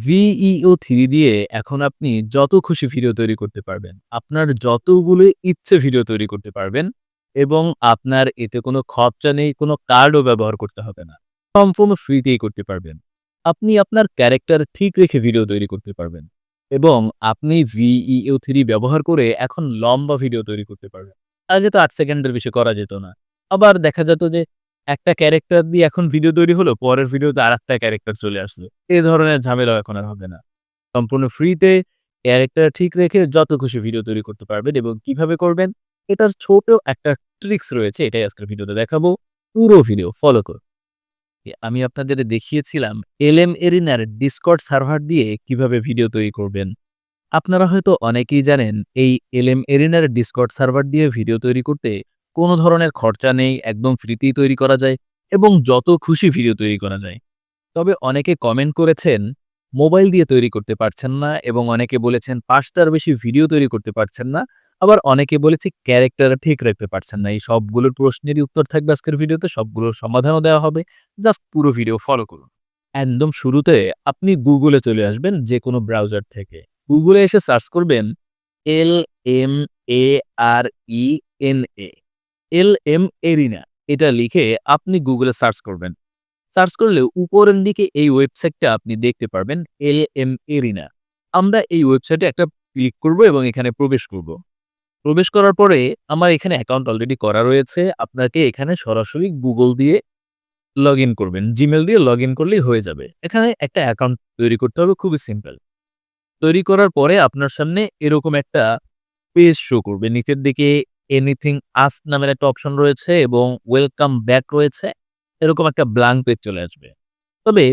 Veo three দিয়ে এখন আপনি যত খুশি ভিডিও তৈরি করতে পারবেন। আপনার যতগুলো ইচ্ছে ভিডিও তৈরি করতে পারবেন এবং আপনার এতে কোনো খরচা নেই, কোনো কার্ডও ব্যবহার করতে হবে না। সম্পূর্ণ ফ্রিতেই করতে পারবেন। আপনি আপনার ক্যারেক্টার ঠিক রেখে ভিডিও তৈরি করতে পারবেন এবং আপনি ভিইও থ্রি ব্যবহার করে এখন লম্বা ভিডিও তৈরি করতে পারবেন। আগে তো আট সেকেন্ডের বেশি করা যেত না। আবার দেখা যেত যে একটা ক্যারেক্টার দিয়ে এখন ভিডিও তৈরি হলো, পরের ভিডিওতে আরেকটা ক্যারেক্টার চলে আসলো। এ ধরনের ঝামেলাও এখন আর হবে না। সম্পূর্ণ ফ্রিতে ক্যারেক্টার ঠিক রেখে যত খুশি ভিডিও তৈরি করতে পারবেন এবং কীভাবে করবেন এটার ছোট একটা ট্রিক্স রয়েছে এটাই আজকের ভিডিওতে দেখাবো। পুরো ভিডিও ফলো করুন। আমি আপনাদের দেখিয়েছিলাম এলএম এরিনার ডিসকর্ড সার্ভার দিয়ে কীভাবে ভিডিও তৈরি করবেন। আপনারা হয়তো অনেকেই জানেন এই এলএম এরিনার ডিসকর্ড সার্ভার দিয়ে ভিডিও তৈরি করতে কোনো ধরনের খরচা নেই, একদম ফ্রিতেই তৈরি করা যায় এবং যত খুশি ভিডিও তৈরি করা যায়। তবে অনেকে কমেন্ট করেছেন মোবাইল দিয়ে তৈরি করতে পারছেন না এবং অনেকে বলেছেন পাঁচটার বেশি ভিডিও তৈরি করতে পারছেন না। আবার অনেকে বলেছে ক্যারেক্টার ঠিক রাখতে পারছেন না। এই সবগুলোর প্রশ্নেরই উত্তর থাকবে আজকের ভিডিওতে, সবগুলোর সমাধানও দেওয়া হবে। জাস্ট পুরো ভিডিও ফলো করুন। একদম শুরুতে আপনি গুগলে চলে আসবেন যে কোনো ব্রাউজার থেকে। গুগলে এসে সার্চ করবেন এল-এম-এ-আর-ই-এন-এ এরিনা, এটা লিখে আপনি গুগলে সার্চ করবেন। সার্চ করলে উপরের দিকে এই ওয়েবসাইটটা আপনি দেখতে পারবেন এল-এম এরিনা। আমরা এই ওয়েবসাইটে একটা ক্লিক করব এবং এখানে প্রবেশ করব। প্রবেশ করার পরে আমার এখানে অ্যাকাউন্ট অলরেডি করা রয়েছে। আপনাকে এখানে সরাসরি গুগল দিয়ে লগইন করবেন। জিমেল দিয়ে লগইন করলেই হয়ে যাবে। এখানে একটা অ্যাকাউন্ট তৈরি করতে হবে, খুবই সিম্পল। তৈরি করার পরে আপনার সামনে এরকম একটা পেজ শো করবে। নিচের দিকে এনিথিং আস্ক নামের একটা অপশন রয়েছে এবং ওয়েলকাম ব্যাক রয়েছে। এরকম একটা ব্ল্যাংক পেজ চলে আসবে। তবে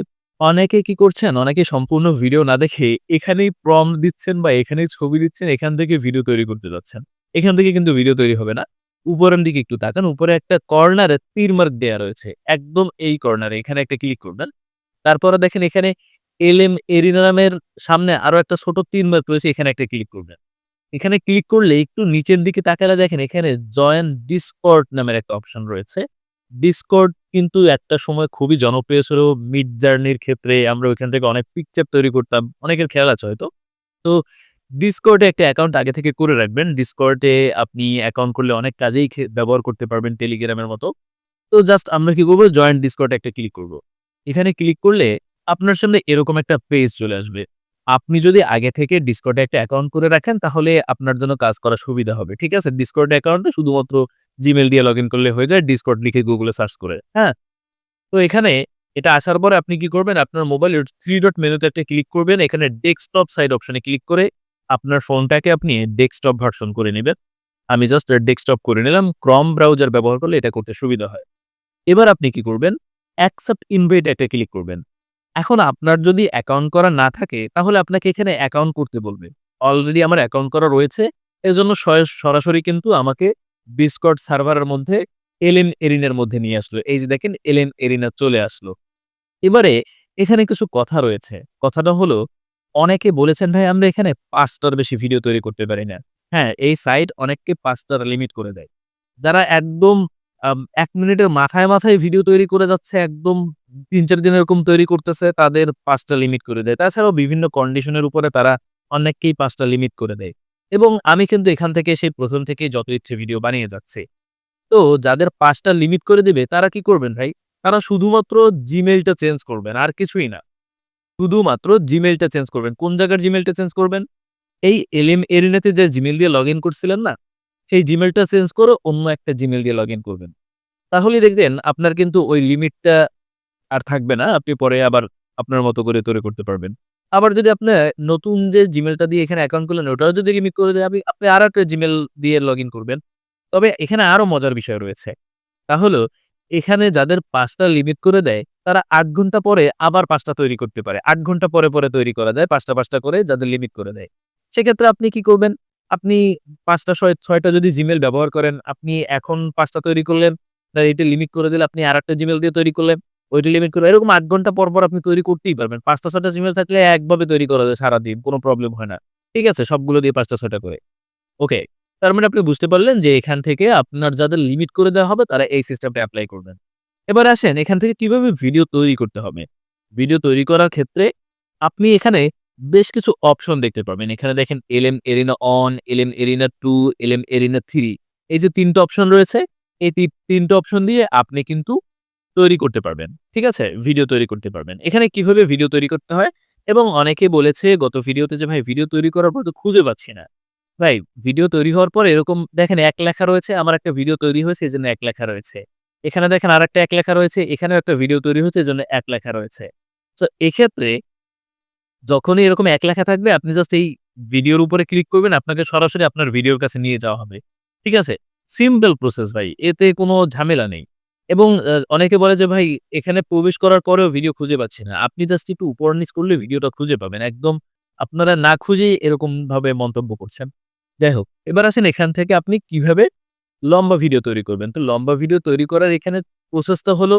অনেকে কি করছেন, অনেকে সম্পূর্ণ ভিডিও না দেখে এখানেই প্রম্পট দিচ্ছেন বা এখানেই ছবি দিচ্ছেন, এখান থেকে ভিডিও তৈরি করতে যাচ্ছেন। এখান থেকে কিন্তু ভিডিও তৈরি হবে না। উপরের দিকে একটু তাকান। উপরে একটা কর্নারে তীর মার্ক দেয়া রয়েছে। একদম এই কর্নারে এখানে একটা ক্লিক করবেন। তারপরে দেখেন এখানে এলএম এরিনা নামের সামনে আরও একটা ছোট তীর মার্ক রয়েছে এখানে একটা ক্লিক করবেন। এখানে ক্লিক করলে একটু নিচের দিকে তাকালে দেখেন এখানে জয়েন ডিসকর্ড নামের একটা অপশন রয়েছে। ডিসকর্ড কিন্তু একটা সময় খুবই জনপ্রিয় ছিল মিড জার্নির ক্ষেত্রে আমরা ওইখান থেকে অনেক পিকচার তৈরি করতাম। অনেকের খেয়াল আছে হয়তো। তো ডিসকর্ডে একটা অ্যাকাউন্ট আগে থেকে করে রাখবেন। ডিসকর্ডে আপনি অ্যাকাউন্ট করলে অনেক কাজেই ব্যবহার করতে পারবেন টেলিগ্রামের মতো। তো জাস্ট আমরা কি করব জয়েন্ট ডিসকর্ডে একটা ক্লিক করব। এখানে ক্লিক করলে আপনার সামনে এরকম একটা পেজ চলে আসবে। আপনি যদি আগে থেকে ডিসকর্ডে একটা অ্যাকাউন্ট করে রাখেন, তাহলে আপনার জন্য কাজ করা সুবিধা হবে। ঠিক আছে? ডিসকর্ড অ্যাকাউন্টে শুধুমাত্র জিমেল দিয়ে লগইন করলে হয়ে যায় ডিসকর্ড লিখে গুগলে সার্চ করে। হ্যাঁ? তো এখানে এটা আসার পরে আপনি কি করবেন আপনার মোবাইলের থ্রি ডট মেনুতে একটা ক্লিক করবেন। এখানে ডেস্কটপ সাইড অপশনে ক্লিক করে আপনার ফোনটাকে আপনি ডেস্কটপ ভার্সন করে নেবেন আমি জাস্ট ডেস্কটপ করে নিলাম। ক্রম ব্রাউজার ব্যবহার করলে এটা করতে সুবিধা হয়। এবার আপনি কি করবেন অ্যাকসেপ্ট ইনভাইট একটা ক্লিক করবেন। এখন আপনার যদি অ্যাকাউন্ট করা না থাকে তাহলে আপনাকে এখানে অ্যাকাউন্ট করতে বলবে। অলরেডি আমার অ্যাকাউন্ট করা রয়েছে। এজন্য সরাসরি কিন্তু আমাকে ডিসকর্ড সার্ভারের মধ্যে এলএম এরিনার মধ্যে নিয়ে আসলো। এই যে দেখেন এলএম এরিনা চলে আসলো। এবারে এখানে কিছু কথা রয়েছে। কথাটা হলো অনেকে বলেছেন ভাই আমরা এখানে পাঁচটার বেশি ভিডিও তৈরি করতে পারি না। হ্যাঁ, এই সাইট অনেককে পাঁচটার লিমিট করে দেয়। যারা একদম ১ মিনিটের মাথায়, মাথায় ভিডিও তৈরি করে যাচ্ছে একদম ৩-৪ দিন এরকম তৈরি করতেছে তাদের পাঁচটা লিমিট করে দেয়। তাছাড়াও বিভিন্ন কন্ডিশনের উপরে তারা অনেককেই পাঁচটা লিমিট করে দেয়। এবং আমি কিন্তু এখান থেকে সেই ১ম থেকেই যত ইচ্ছে ভিডিও বানিয়ে যাচ্ছি। তো যাদের পাঁচটা লিমিট করে দেবে তারা কি করবেন ভাই? তারা শুধুমাত্র জিমেইলটা চেঞ্জ করবেন আর কিছুই না। শুধুমাত্র জিমেইলটা চেঞ্জ করবেন। কোন জায়গার জিমেলটা চেঞ্জ করবেন? এই এলএম এরিনাতে যে জিমেল দিয়ে লগইন করছিলেন না? সেই জিমেলটা চেঞ্জ করে অন্য একটা জিমেল দিয়ে লগইন করবেন। তাহলে দেখবেন আপনার কিন্তু ওই লিমিটটা আর থাকবে না। আপনি পরে আবার আপনার মতো করে তৈরি করতে পারবেন। আবার যদি আপনি নতুন যে জিমেলটা দিয়ে এখানে অ্যাকাউন্ট করলেন ওটাও যদি লিমিট করে দেয় আপনি আপনি আরেকটা জিমেল দিয়ে লগইন করবেন। তবে এখানে আরও মজার বিষয় রয়েছে। তা হলো এখানে যাদের পাঁচটা লিমিট করে দেয় তারা আট ঘণ্টা পরে আবার পাঁচটা তৈরি করতে পারে। আট ঘণ্টা পরে, পরে তৈরি করা যায় পাঁচটা পাঁচটা করে যাদের লিমিট করে দেয়। সেক্ষেত্রে আপনি কি করবেন? আপনি ৫ টা ছয় ৬ টা যদি জিমেইল ব্যবহার করেন, আপনি এখন ৫ টা তৈরি করলেন, এটা লিমিট করে দিলে আপনি আরেকটা জিমেইল দিয়ে তৈরি করলেন, ওইটা লিমিট করে এরকম ৮ ঘণ্টা পর, পর আপনি তৈরি করতেই পারবেন। ৫ টা ৬ টা জিমেইল থাকলে একভাবে তৈরি করা যায় সারাদিন। কোনো প্রবলেম হয় না। ঠিক আছে? সবগুলো দিয়ে ৫ টা ৬ টা করে। ওকে। তার মানে আপনি বুঝতে পারলেন যে এখান থেকে আপনার যাদের লিমিট করে দেওয়া হবে তারা এই সিস্টেমটা এপ্লাই করবেন। এবার আসেন এখান থেকে কীভাবে ভিডিও তৈরি করতে হবে। ভিডিও তৈরি করার ক্ষেত্রে আপনি এখানে বেশ কিছু অপশন দেখতে পাবেন। এখানে দেখেন LM Arena one, LM Arena 2, LM Arena three এই যে ৩ টা অপশন রয়েছে, এই তি ৩ অপশন দিয়ে আপনি কিন্তু তৈরি করতে পারবেন। ঠিক আছে? ভিডিও তৈরি করতে পারবেন। এখানে কীভাবে ভিডিও তৈরি করতে হয় এবং অনেকে বলেছে গত ভিডিওতে যে ভাই ভিডিও তৈরি করার পর তো খুঁজে পাচ্ছি না। ভাই ভিডিও তৈরি হওয়ার পর এরকম দেখেন এক লেখা রয়েছে, আমার একটা ভিডিও তৈরি হয়েছে এই জন্য এক লেখা রয়েছে। এখানে দেখেন আরেকটা এক লেখা রয়েছে, এখানেও একটা ভিডিও তৈরি হয়েছে এজন্য এক লেখা রয়েছে। তো এক্ষেত্রে যখনই এরকম এক লেখা থাকবে আপনি জাস্ট এই ভিডিওর উপরে ক্লিক করবেন, আপনাকে সরাসরি আপনার ভিডিওর কাছে নিয়ে যাওয়া হবে। ঠিক আছে? সিম্পল প্রসেস ভাই। এতে কোনো ঝামেলা নেই। এবং অনেকে বলে যে ভাই এখানে প্রবেশ করার পরেও ভিডিও খুঁজে পাচ্ছি না। আপনি জাস্ট একটু উপর নিচ করলে ভিডিওটা খুঁজে পাবেন। একদম আপনারা না খুঁজেই এরকমভাবে মন্তব্য করছেন। যাই হোক, এবার আসেন এখান থেকে আপনি কীভাবে লম্বা ভিডিও তৈরি করবেন। তো লম্বা ভিডিও তৈরি করার এখানে প্রসেসটা হলো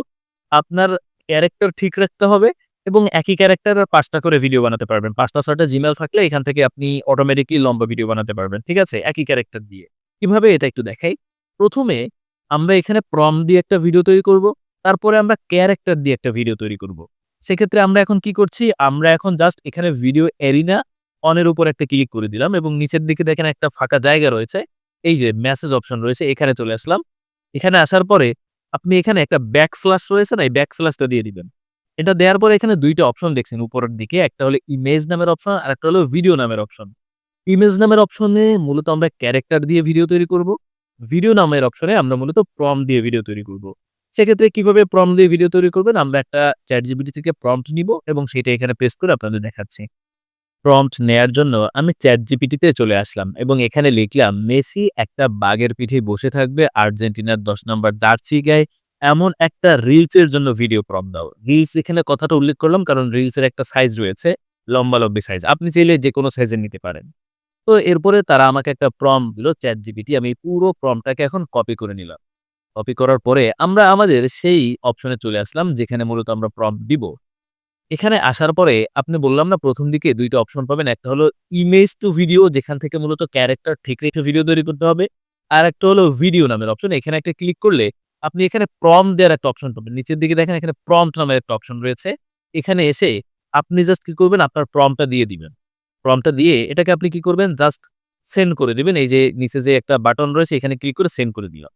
আপনার ক্যারেক্টার ঠিক রাখতে হবে এবং একই ক্যারেক্টারের ৫ টা করে ভিডিও বানাতে পারবেন। ৫ টা ৬ টা থাকলে এখান থেকে আপনি অটোমেটিক্যালি লম্বা ভিডিও বানাতে পারবেন। ঠিক আছে? একই ক্যারেক্টার দিয়ে। কীভাবে এটা একটু দেখাই। প্রথমে আমরা এখানে প্রম দিয়ে একটা ভিডিও তৈরি করব। তারপরে আমরা ক্যারেক্টার দিয়ে একটা ভিডিও তৈরি করব। সেক্ষেত্রে আমরা এখন কি করছি? আমরা এখন জাস্ট এখানে ভিডিও এরিনা অন এর উপর একটা ক্লিক করে দিলাম এবং নিচের দিকে দেখেন একটা ফাঁকা জায়গা রয়েছে। এই যে মেসেজ অপশন রয়েছে, এখানে চলে আসলাম। এখানে আসার পরে আপনি এখানে একটা ব্যাকস্ল্যাশ রয়েছে না? এই ব্যাকস্ল্যাশটা দিয়ে দিবেন। এটা দেওয়ার পরে এখানে দুইটা অপশন দেখছেন, উপরের দিকে। একটা হলো ইমেজ নামের অপশন আর একটা হলো ভিডিও নামের অপশন। ইমেজ নামের অপশনে মূলত আমরা ক্যারেক্টার দিয়ে ভিডিও তৈরি করব। ভিডিও নামের অপশনে আমরা মূলত প্রম্পট দিয়ে ভিডিও তৈরি করব। সেক্ষেত্রে কীভাবে প্রম্পট দিয়ে ভিডিও তৈরি করবেন? আমরা একটা ChatGPT থেকে প্রম্পট নিব এবং সেটা এখানে পেস্ট করে আপনাদের দেখাচ্ছি। প্রম্পট নেয়ার জন্য আমি ChatGPT তে চলে আসলাম এবং এখানে লিখলাম, মেসি একটা বাঘের পিঠে বসে থাকবে, আর্জেন্টিনার ১০ নম্বর জার্সি গায়ে এমন একটা রিলস এর জন্য ভিডিও প্রম্পট দাও। রিলস এখানে কথাটা উল্লেখ করলাম কারণ রিলস এর একটা সাইজ রয়েছে, লম্বা-লম্বি সাইজ। আপনি চাইলে যেকোনো সাইজের নিতে পারেন। তো এরপরে তারা আমাকে একটা প্রম্পট দিল ChatGPT আমি পুরো প্রম্পটটাকে এখন কপি করে নিলাম। কপি করার পরে আমরা আমাদের সেই অপশনে চলে আসলাম যেখানে মূলত আমরা প্রম্পট দিব। এখানে আসার পরে আপনি বললাম না প্রথম দিকে দুইটা অপশন পাবেন। একটা হলো ইমেজ টু ভিডিও যেখান থেকে মূলত ক্যারেক্টার ঠিক রেখে ভিডিও তৈরি করতে হবে। আর একটা হলো ভিডিও নামের অপশন। এখানে একটা ক্লিক করলে আপনি এখানে প্রম্পট দেওয়ার একটা অপশন পাবেন। নিচের দিকে দেখেন, এখানে প্রম্পট নামের একটা অপশন রয়েছে। এখানে এসে আপনি জাস্ট কি করবেন? আপনার প্রম্পটটা দিয়ে দিবেন। প্রম্পটটা দিয়ে এটাকে আপনি কি করবেন? জাস্ট সেন্ড করে দিবেন। এই যে নিচে যে একটা বাটন রয়েছে, এখানে ক্লিক করে সেন্ড করে দিলাম।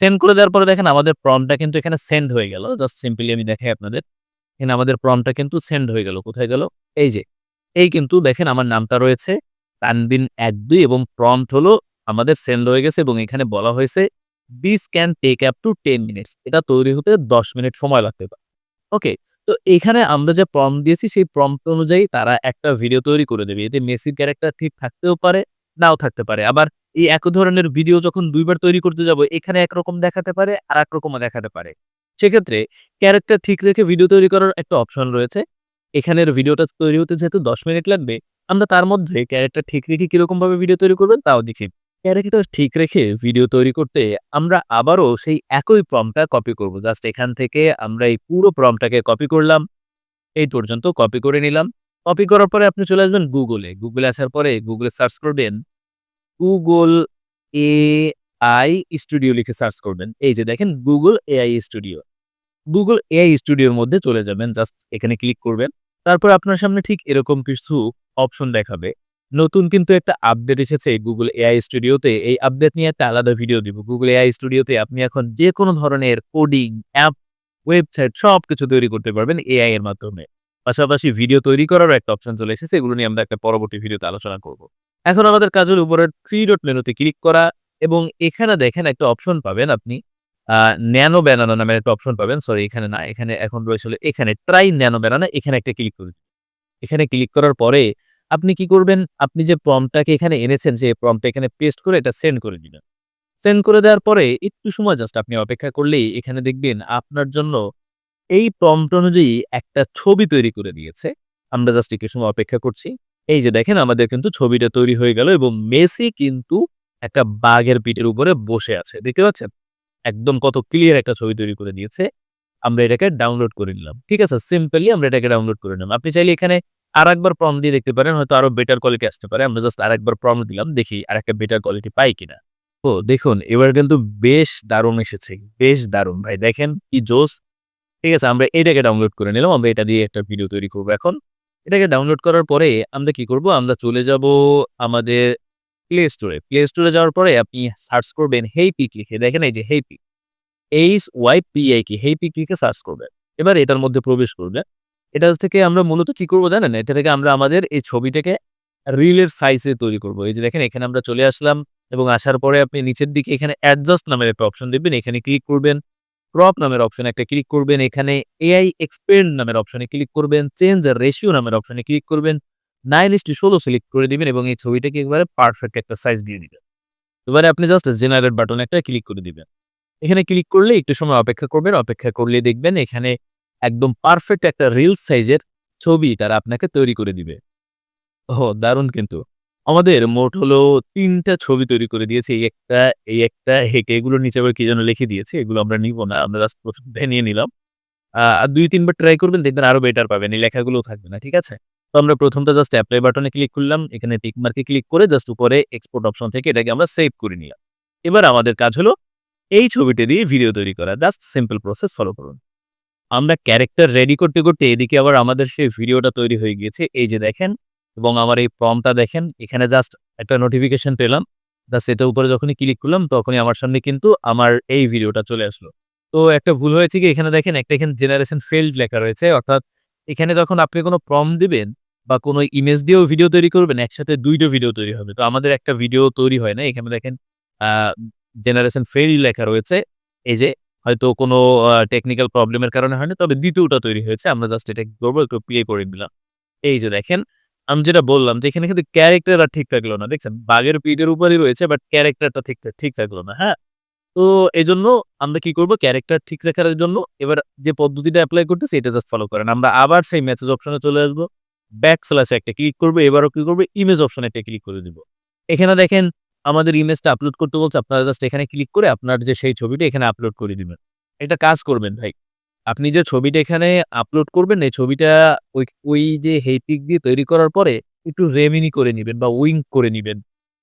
সেন্ড করে দেওয়ার পরে দেখেন, আমাদের প্রম্পটটা কিন্তু এখানে সেন্ড হয়ে গেল। জাস্ট সিম্পলি আমি দেখাই আপনাদের। এখানে আমাদের প্রম্পটটা কিন্তু সেন্ড হয়ে গেল। কোথায় গেল? এই যে। এই কিন্তু দেখেন, আমার নামটা রয়েছে তানবিন ১-২ এবং প্রম্পট হলো আমাদের সেন্ড হয়ে গেছে এবং এখানে বলা হয়েছে this can take up to ten minutes. এটা তৈরি হতে ১০ মিনিট সময় লাগতে পারে। ওকে। তো এখানে আমরা যে প্রম্পট দিয়েছি সেই প্রম্পট অনুযায়ী তারা একটা ভিডিও তৈরি করে দেবে। এতে মেসির ক্যারেক্টার ঠিক থাকতেও পারে, নাও থাকতে পারে। আবার এই এক ধরনের ভিডিও যখন দুইবার তৈরি করতে যাব এখানে একরকম দেখাতে পারে, আর রকমও দেখাতে পারে। সেক্ষেত্রে ক্যারেক্টার ঠিক রেখে ভিডিও তৈরি করার একটা অপশন রয়েছে। এখানের ভিডিওটা তৈরি হতে যেহেতু ১০ মিনিট লাগবে, আমরা তার মধ্যে ক্যারেক্টার ঠিক রেখে কিরকমভাবে ভিডিও তৈরি করবেন তাও দেখি। ক্যারেক্টার ঠিক রেখে ভিডিও তৈরি করতে আমরা আবারও সেই একই প্রম্পটটা কপি করব। জাস্ট এখান থেকে আমরা এই পুরো প্রম্পটটাকে কপি করলাম। এই পর্যন্ত কপি করে নিলাম। কপি করার পরে আপনি চলে আসবেন গুগলে। গুগলে আসার পরে গুগলে সার্চ করবেন গুগল এআই স্টুডিও লিখে সার্চ করবেন। এই যে দেখেন Google AI studio. Google AI স্টুডিওর মধ্যে চলে যাবেন। জাস্ট এখানে ক্লিক করবেন। তারপর আপনার সামনে ঠিক এরকম কিছু অপশন দেখাবে। নতুন কিন্তু একটা আপডেট এসেছে গুগল এআই স্টুডিওতে। এই আপডেট নিয়ে একটা আলাদা ভিডিও দিব। গুগল এআই স্টুডিওতে আপনি এখন যেকোনো ধরনের কোডিং, অ্যাপ, ওয়েবসাইট সবকিছু তৈরি করতে পারবেন এআই এর মাধ্যমে। পাশাপাশি ভিডিও তৈরি করারও একটা অপশন চলে এসেছে। এগুলো নিয়ে আমরা একটা পরবর্তী ভিডিওতে আলোচনা করব। এখন আমাদের কাজ হলো উপরের 3 ডট মেনুতে ক্লিক করা এবং এখানে দেখেন একটা অপশন পাবেন আপনি ন্যানো ব্যানানা নামের একটা অপশন পাবেন। সরি এখানে না, এখানে এখন রয়েছে এখানে ট্রাই ন্যানো ব্যানানা এখানে একটা ক্লিক করুন। এখানে ক্লিক করার পরে আপনি কি করবেন? আপনি যে প্রম্পটটাকে এখানে এনেছেন সেই প্রম্পটটা এখানে পেস্ট করে এটা সেন্ড করে দিবেন। সেন্ড করে দেওয়ার পরে একটু সময় জাস্ট আপনি অপেক্ষা করলেই এখানে দেখবেন আপনার জন্য এই প্রম্পট অনুযায়ী একটা ছবি তৈরি করে দিয়েছে। আমরা জাস্ট একটু সময় অপেক্ষা করছি। এই যে দেখেন, আমাদের কিন্তু ছবিটা তৈরি হয়ে গেল এবং মেসি কিন্তু একটা বাঘের পিঠের উপরে বসে আছে। দেখতে পাচ্ছেন? একদম কত ক্লিয়ার একটা ছবি তৈরি করে দিয়েছে। আমরা এটাকে ডাউনলোড করে নিলাম। ঠিক আছে? সিম্পলি আমরা এটাকে ডাউনলোড করে নিলাম। আপনি চাইলে এখানে আরেকবার প্রম্পট দিয়ে দেখতে পারেন। হয়তো আরও বেটার কোয়ালিটি আসতে পারে। আমরা জাস্ট আরেকবার প্রম্পট দিলাম। দেখি আরেকটা বেটার কোয়ালিটি পাই কিনা। ও দেখুন, এবার কিন্তু বেশ দারুণ এসেছে। বেশ দারুণ ভাই, দেখেন কি জোস। ঠিক আছে? আমরা এটাকে ডাউনলোড করে নিলাম। আমরা এটা দিয়ে একটা ভিডিও তৈরি করব এখন। এটাকে ডাউনলোড করার পরে আমরা কি করব? আমরা চলে যাব আমাদের প্লে স্টোরে। প্লে স্টোরে যাওয়ার পরে আপনি সার্চ করবেন হেইপিক লিখে। দেখেন এই যে হেইপিক। এইচ-ওয়াই-পি-আই-কি হেইপিক লিখে সার্চ করবেন। এবার এটার মধ্যে প্রবেশ করবেন। এটা থেকে আমরা মূলত কি করব জানেন? এটা থেকে আমরা আমাদের এই ছবিটাকে রিলের সাইজে তৈরি করব। এই যে দেখেন, এখানে আমরা চলে আসলাম এবং আসার পরে আপনি নিচের দিকে এখানে অ্যাডজাস্ট নামের একটা অপশন দেখবেন। এখানে ক্লিক করবেন। ক্রপ নামের অপশনে একটা ক্লিক করবেন। এখানে এআই এক্সপেন্ড নামের অপশনে ক্লিক করবেন। চেঞ্জ আর রেশিও নামের অপশনে ক্লিক করবেন। 9:16 সিলেক্ট করে দিবেন এবং এই ছবিটাকে একবারে পারফেক্ট একটা সাইজ দিয়ে দিবেন। এবারে আপনি জাস্ট জেনারেট বাটনে একটা ক্লিক করে দিবেন। এখানে ক্লিক করলে একটু সময় অপেক্ষা করবেন। অপেক্ষা করলে দেখবেন এখানে একদম পারফেক্ট একটা রিলস সাইজের ছবি তারা আপনাকে তৈরি করে দিবে। ও দারুণ কিন্তু। আমাদের মোট হলো তিনটা ছবি তৈরি করে দিয়েছে। এই একটা, এই একটা, হেকে এগুলোর নিচে আবার কি যেন লিখে দিয়েছে। এগুলো আমরা নিব না। আমরা জাস্ট ১ম টাই নিয়ে নিলাম। আ ২-৩ বার ট্রাই করবেন দেখবেন আরও বেটার পাবেন। এই লেখাগুলোও থাকবে না। ঠিক আছে? তো আমরা প্রথমটা জাস্ট এপ্লাই বাটনে ক্লিক করলাম। এখানে টিক মার্কে ক্লিক করে জাস্ট উপরে এক্সপোর্ট অপশন থেকে এটাকে আমরা সেভ করে নিলাম। এবার আমাদের কাজ হলো এই ছবিটা দিয়ে ভিডিও তৈরি করা। জাস্ট সিম্পল প্রসেস ফলো করুন। আমরা ক্যারেক্টার রেডি করতে, করতে এদিকে আবার আমাদের সেই ভিডিওটা তৈরি হয়ে গিয়েছে। এই যে দেখেন এবং আমার এই প্রম্পটটা দেখেন। এখানে জাস্ট একটা নোটিফিকেশন পেলাম। জাস্ট এটার উপরে যখনই ক্লিক করলাম তখনই আমার সামনে কিন্তু আমার এই ভিডিওটা চলে আসলো। তো একটা ভুল হয়েছে কি এখানে দেখেন একটা এখানে জেনারেশন ফেল্ড লেখা রয়েছে। অর্থাৎ এখানে যখন আপনি কোনো প্রম্পট দিবেন বা কোনো ইমেজ দিয়েও ভিডিও তৈরি করবেন একসাথে ২ টা ভিডিও তৈরি হবে। তো আমাদের একটা ভিডিও তৈরি হয় না। এখানে দেখেন জেনারেশন ফেইল্ড লেখা রয়েছে। এই যে হয়তো কোনো টেকনিক্যাল প্রবলেম এর কারণে হয়নি। তবে দ্বিতীয়টা তৈরি হয়েছে। আমরা জাস্ট এটা করব একটু প্লে করে দিলাম। এই যে দেখেন, আমি যেটা বললাম যে এখানে কিন্তু ক্যারেক্টার আর ঠিক থাকল না। দেখছেন? বাঘের পিঠের উপরেই রয়েছে বাট ক্যারেক্টারটা ঠিক ঠিক থাকল না। হ্যাঁ? তো এই জন্য আমরা কি করব ক্যারেক্টার ঠিক রাখার জন্য এবার যে পদ্ধতিটা অ্যাপ্লাই করতেছি, এটা জাস্ট ফলো করেন। আমরা আবার সেই মেসেজ অপশনে চলে আসব ব্যাক স্ল্যাশ একটা ক্লিক করব এবারও কি করব ইমেজ অপশনে একটা ক্লিক করে দিব। এখানে দেখেন আমাদের ইমেজটা আপলোড করতে বলছে। আপনারা জাস্ট এখানে ক্লিক করে আপনার যে সেই ছবিটা এখানে আপলোড করে দিবেন। এটা কাজ করবেন ভাই। আপনি যে ছবিটা এখানে আপলোড করবেন, এই ছবিটা ওই ওই যে হেইপিক দিয়ে তৈরি করার পরে একটু রেমিনি করে নিবেন বা উইঙ্ক করে নিবেন।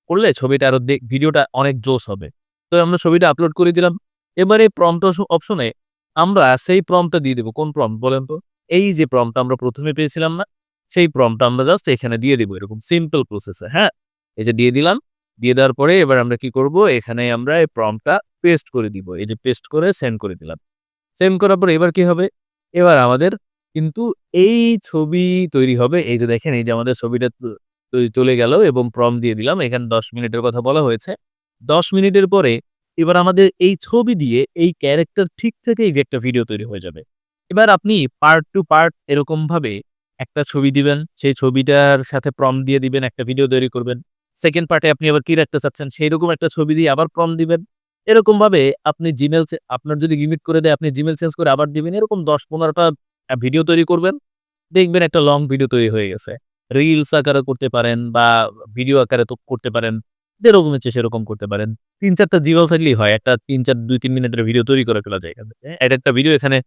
করলে ছবিটা আরও দে, ভিডিওটা অনেক জোস হবে। তো আমরা ছবিটা আপলোড করে দিলাম। এবারে প্রম্পট অস অপশনে আমরা সেই প্রম্পটটা দিয়ে দেবো কোন প্রম্পট বলেন তো? এই যে প্রম্পটটা আমরা প্রথমে পেয়েছিলাম না? সেই প্রম্পটটা আমরা জাস্ট এখানে দিয়ে দিব এরকম সিম্পল প্রসেস। হ্যাঁ? এই যে দিয়ে দিলাম। দিয়ে দেওয়ার পরে এবার আমরা কি করব? এখানে আমরা এই প্রম্পটটা পেস্ট করে দিব। এই যে পেস্ট করে সেন্ড করে দিলাম। সেন্ড করার পরে এবার কি হবে? এবার আমাদের কিন্তু এই ছবি তৈরি হবে। এই যে দেখেন, এই যে আমাদের ছবিটা চলে গেল এবং প্রম্পট দিয়ে দিলাম। এখানে ১০ মিনিটের কথা বলা হয়েছে। ১০ মিনিটের পরে এবার আমাদের এই ছবি দিয়ে এই ক্যারেক্টার ঠিক থেকেই একটা ভিডিও তৈরি হয়ে যাবে। এবার আপনি পার্ট টু পার্ট এরকমভাবে একটা ছবি দিবেন। সেই ছবিটার সাথে প্রম্পট দিয়ে দিবেন। একটা ভিডিও তৈরি করবেন। 2nd পার্টে আপনি আবার কি রাখতে চাচ্ছেন, সেইরকম একটা ছবি দিয়ে আবার প্রম্পট দিবেন। এরকমভাবে আপনি জিমেল আপনার যদি লিমিট করে দেয়, আপনি জিমেল চেঞ্জ করে আবার দিবেন। এরকম দশ পনেরোটা ভিডিও তৈরি করবেন। দেখবেন একটা লং ভিডিও তৈরি হয়ে গেছে। রিলস আকারে করতে পারেন বা ভিডিও আকারে তো করতে পারেন। যেরকম হচ্ছে সেরকম করতে পারেন। ৩-৪ টা জিমেইল থাকলেই হয়। একটা ৩-৪ ২-৩ মিনিটের ভিডিও তৈরি করে ফেলা যায় থেকে। এড একটা ভিডিও এখানে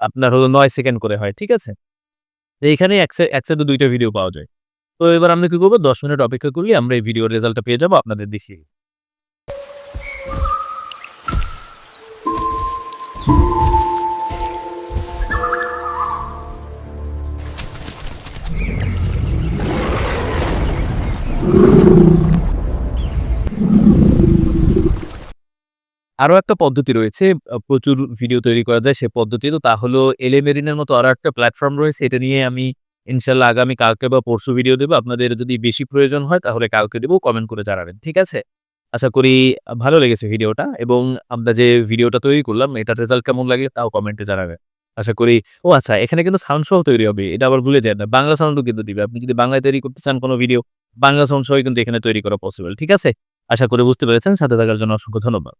আপনার হলো নয় সেকেন্ড করে হয়। ঠিক আছে? এখানে এক সে এক সাইডে ২ ভিডিও পাওয়া যায়। তো এবার আমরা কি করব দশ মিনিট অপেক্ষা করলেই আমরা এই ভিডিওর রেজাল্টটা পেয়ে যাব আপনাদের দেখিয়ে। আরও একটা পদ্ধতি রয়েছে প্রচুর ভিডিও তৈরি করা যায় সে পদ্ধতি তো তা হলো এলিমেরিনের মতো আরও একটা প্ল্যাটফর্ম রয়েছে। এটা নিয়ে আমি ইনশাআল্লাহ আগামী কালকে বা পরশু ভিডিও দেব। আপনাদের যদি বেশি প্রয়োজন হয় তাহলে কালকে দেবো কমেন্ট করে জানাবেন। ঠিক আছে? আশা করি ভালো লেগেছে ভিডিওটা এবং আমরা যে ভিডিওটা তৈরি করলাম, এটার রেজাল্ট কেমন লাগে তাও কমেন্টে জানাবেন। আশা করি, ও আচ্ছা এখানে কিন্তু সাউন্ড সহ তৈরি হবে। এটা আবার ভুলে যায় না। বাংলা সাউন্ডও কিন্তু দিবে। আপনি যদি বাংলায় তৈরি করতে চান কোনো ভিডিও বাংলা সাউন্ড সহই কিন্তু এখানে তৈরি করা পসিবল। ঠিক আছে? আশা করি বুঝতে পেরেছেন। সাথে থাকার জন্য অসংখ্য ধন্যবাদ।